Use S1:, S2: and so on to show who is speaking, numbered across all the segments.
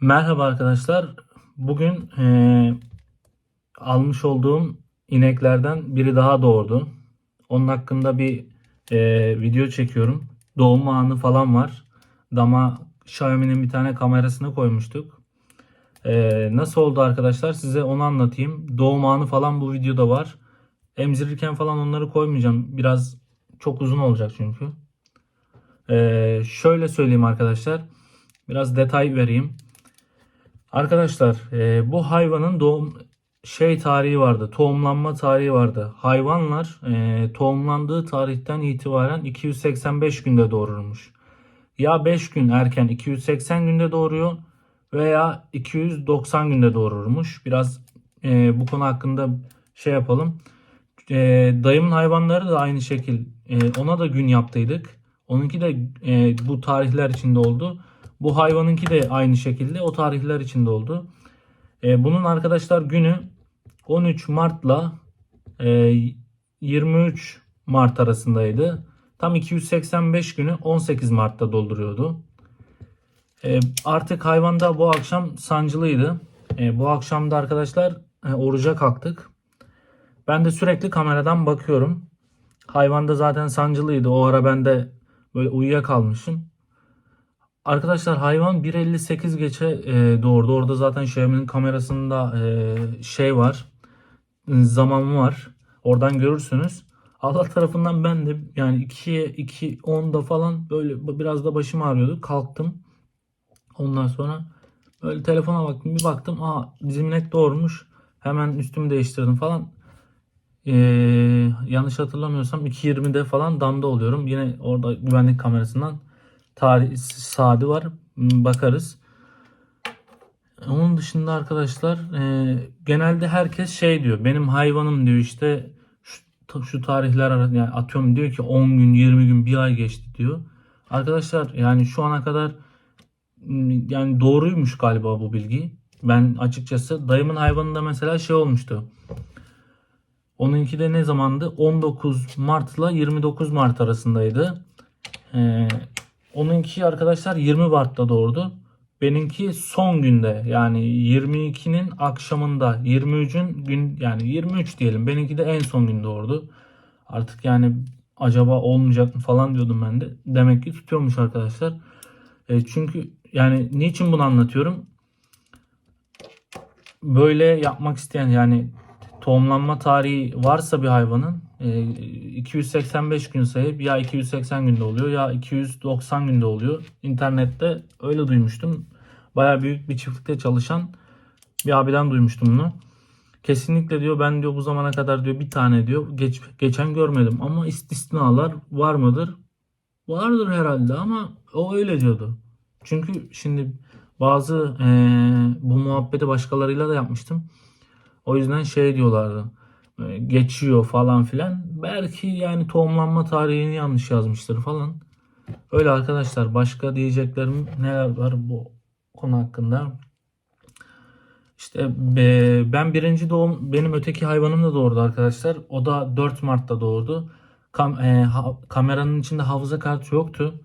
S1: Merhaba arkadaşlar. Bugün eee, almış olduğum ineklerden biri daha doğurdu. Onun hakkında bir eee, video çekiyorum. Doğum anı falan var. Dama Xiaomi'nin bir tane kamerasını koymuştuk. Eee, nasıl oldu arkadaşlar? Size onu anlatayım. Doğum anı falan bu videoda var. Emzirirken falan onları koymayacağım. Biraz çok uzun olacak çünkü. Eee, şöyle söyleyeyim arkadaşlar. Biraz detay vereyim. Arkadaşlar e, bu hayvanın doğum şey tarihi vardı. Tohumlanma tarihi vardı. Hayvanlar e, tohumlandığı tarihten itibaren 285 günde doğurulmuş. Ya 5 gün erken 280 günde doğuruyor veya 290 günde doğururmuş. Biraz e, bu konu hakkında şey yapalım. E, dayımın hayvanları da aynı şekil. E, ona da gün yaptıydık. Onunki de e, bu tarihler içinde oldu. Bu hayvanınki de aynı şekilde o tarihler içinde oldu. E, bunun arkadaşlar günü 13 Mart'la e, 23 Mart arasındaydı. Tam 285 günü 18 Mart'ta dolduruyordu. E, artık hayvan da bu akşam sancılıydı. E, bu akşam da arkadaşlar e, oruca kalktık. Ben de sürekli kameradan bakıyorum. Hayvan da zaten sancılıydı. O ara ben de böyle uyuyakalmışım. Arkadaşlar hayvan 1.58 geçe e, doğurdu. Orada zaten Xiaomi'nin kamerasında e, şey var. Zaman var. Oradan görürsünüz. Allah tarafından ben de yani 2'ye 2 10'da falan böyle biraz da başım ağrıyordu. Kalktım. Ondan sonra böyle telefona baktım. Bir baktım. Aa bizim inek doğurmuş. Hemen üstümü değiştirdim falan. Ee, yanlış hatırlamıyorsam 2.20'de falan damda oluyorum. Yine orada güvenlik kamerasından tarih saati var. Hmm, Bakarız. Onun dışında arkadaşlar e, genelde herkes şey diyor. Benim hayvanım diyor işte şu, şu tarihler yani atıyorum diyor ki 10 gün 20 gün bir ay geçti diyor. Arkadaşlar yani şu ana kadar hmm, yani doğruymuş galiba bu bilgi. Ben açıkçası dayımın hayvanında mesela şey olmuştu. Onunki de ne zamandı? 19 Mart'la 29 Mart arasındaydı. Ee, onunki arkadaşlar 20 Mart'ta doğurdu. Benimki son günde yani 22'nin akşamında 23'ün gün yani 23 diyelim. Benimki de en son gün doğurdu. Artık yani acaba olmayacak mı falan diyordum ben de. Demek ki tutuyormuş arkadaşlar. E, çünkü yani niçin bunu anlatıyorum? Böyle yapmak isteyen yani tohumlanma tarihi varsa bir hayvanın 285 gün sayıp ya 280 günde oluyor ya 290 günde oluyor. İnternette öyle duymuştum. Baya büyük bir çiftlikte çalışan bir abiden duymuştum bunu. Kesinlikle diyor ben diyor bu zamana kadar diyor bir tane diyor geç, geçen görmedim ama istisnalar var mıdır? Vardır herhalde ama o öyle diyordu. Çünkü şimdi bazı e, bu muhabbeti başkalarıyla da yapmıştım. O yüzden şey diyorlardı. E, Geçiyor falan filan. Belki yani tohumlanma tarihini yanlış yazmıştır falan. Öyle arkadaşlar. Başka diyeceklerim neler var bu konu hakkında? İşte be- ben birinci doğum benim öteki hayvanım da doğurdu arkadaşlar. O da 4 Mart'ta doğurdu. Kam- e, ha- kameranın içinde hafıza kartı yoktu.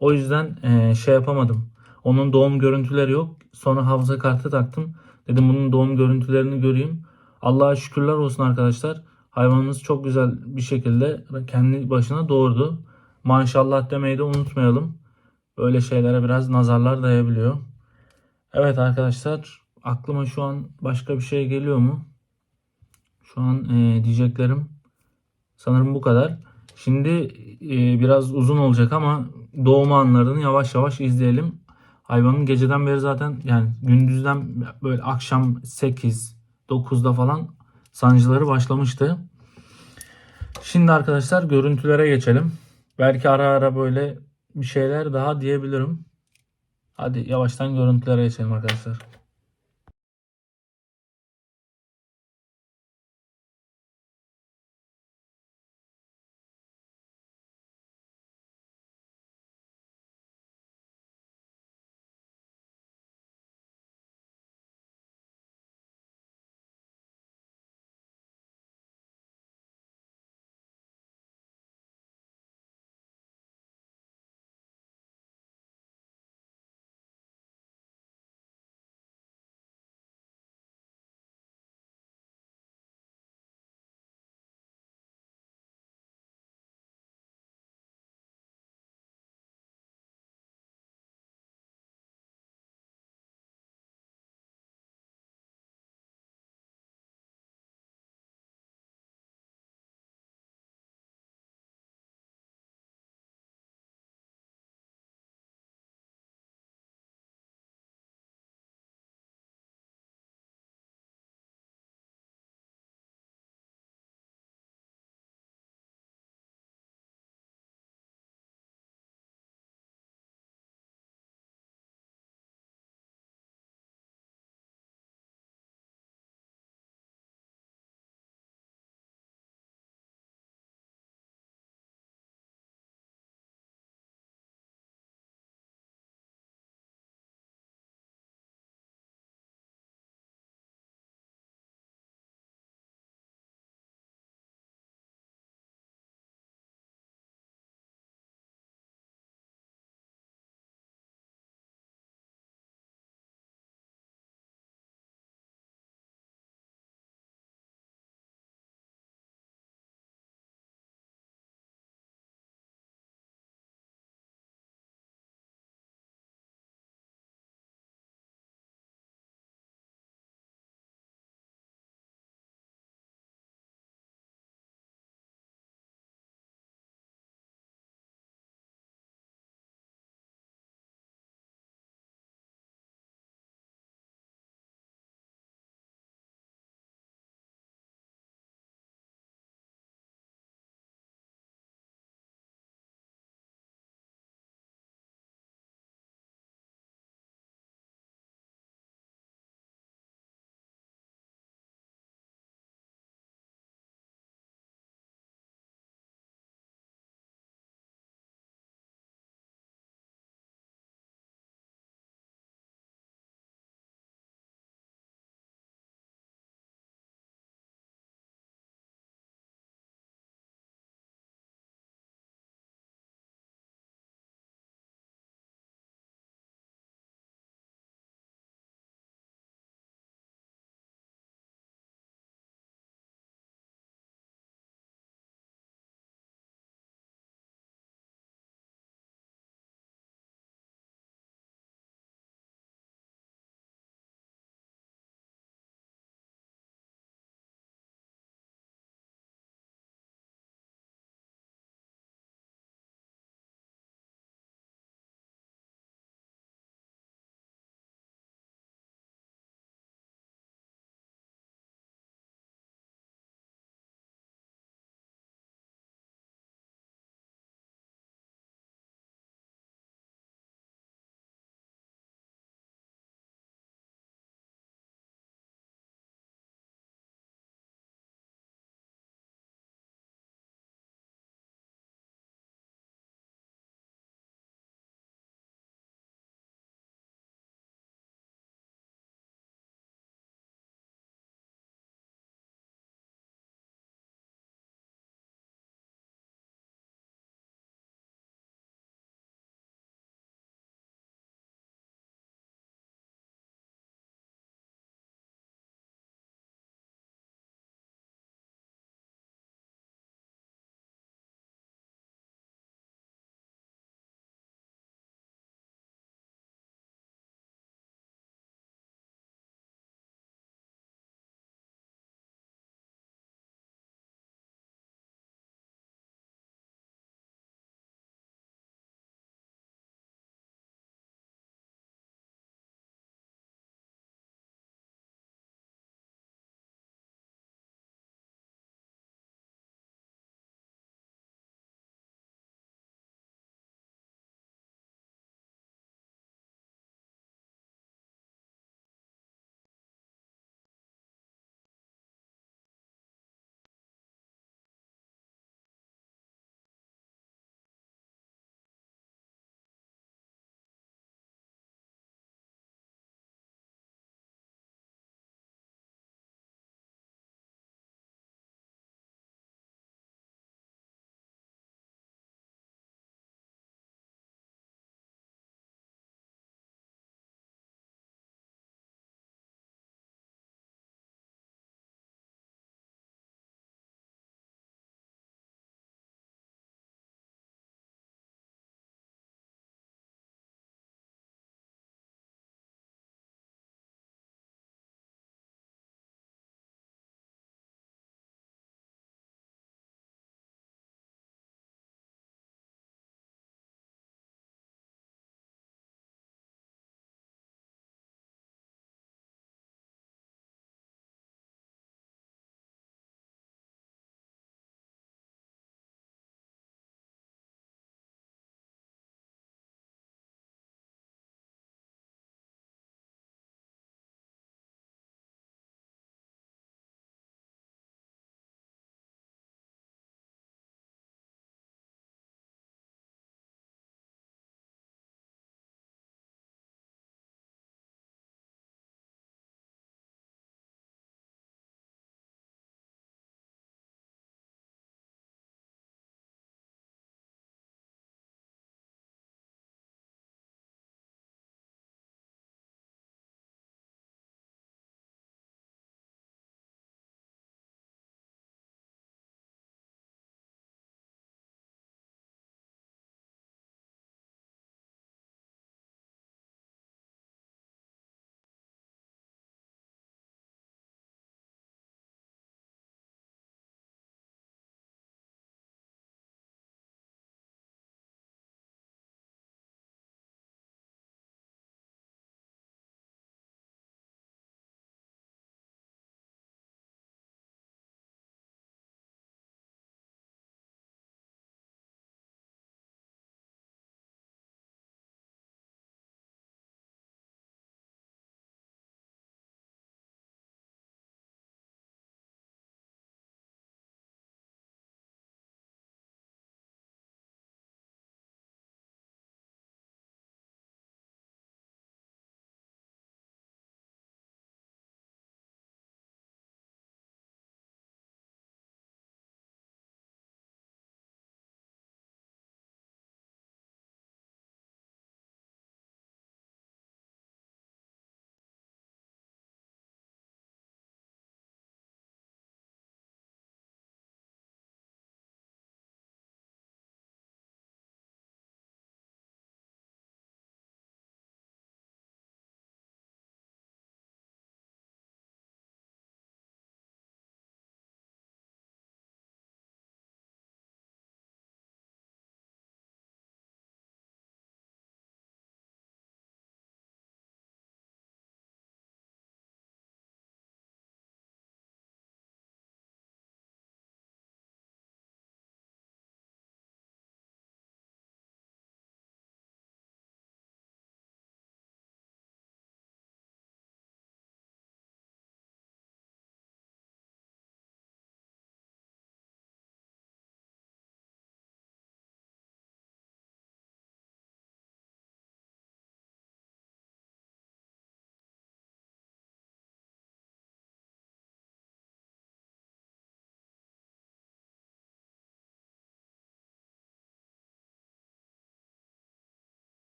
S1: O yüzden e, şey yapamadım. Onun doğum görüntüleri yok. Sonra hafıza kartı taktım. Dedim bunun doğum görüntülerini göreyim. Allah'a şükürler olsun arkadaşlar. Hayvanımız çok güzel bir şekilde kendi başına doğurdu. Maşallah demeyi de unutmayalım. Böyle şeylere biraz nazarlar dayabiliyor. Evet arkadaşlar aklıma şu an başka bir şey geliyor mu? Şu an e, diyeceklerim sanırım bu kadar. Şimdi e, biraz uzun olacak ama doğum anlarını yavaş yavaş izleyelim. Hayvanın geceden beri zaten yani gündüzden böyle akşam 8 9'da falan sancıları başlamıştı. Şimdi arkadaşlar görüntülere geçelim. Belki ara ara böyle bir şeyler daha diyebilirim. Hadi yavaştan görüntülere geçelim arkadaşlar.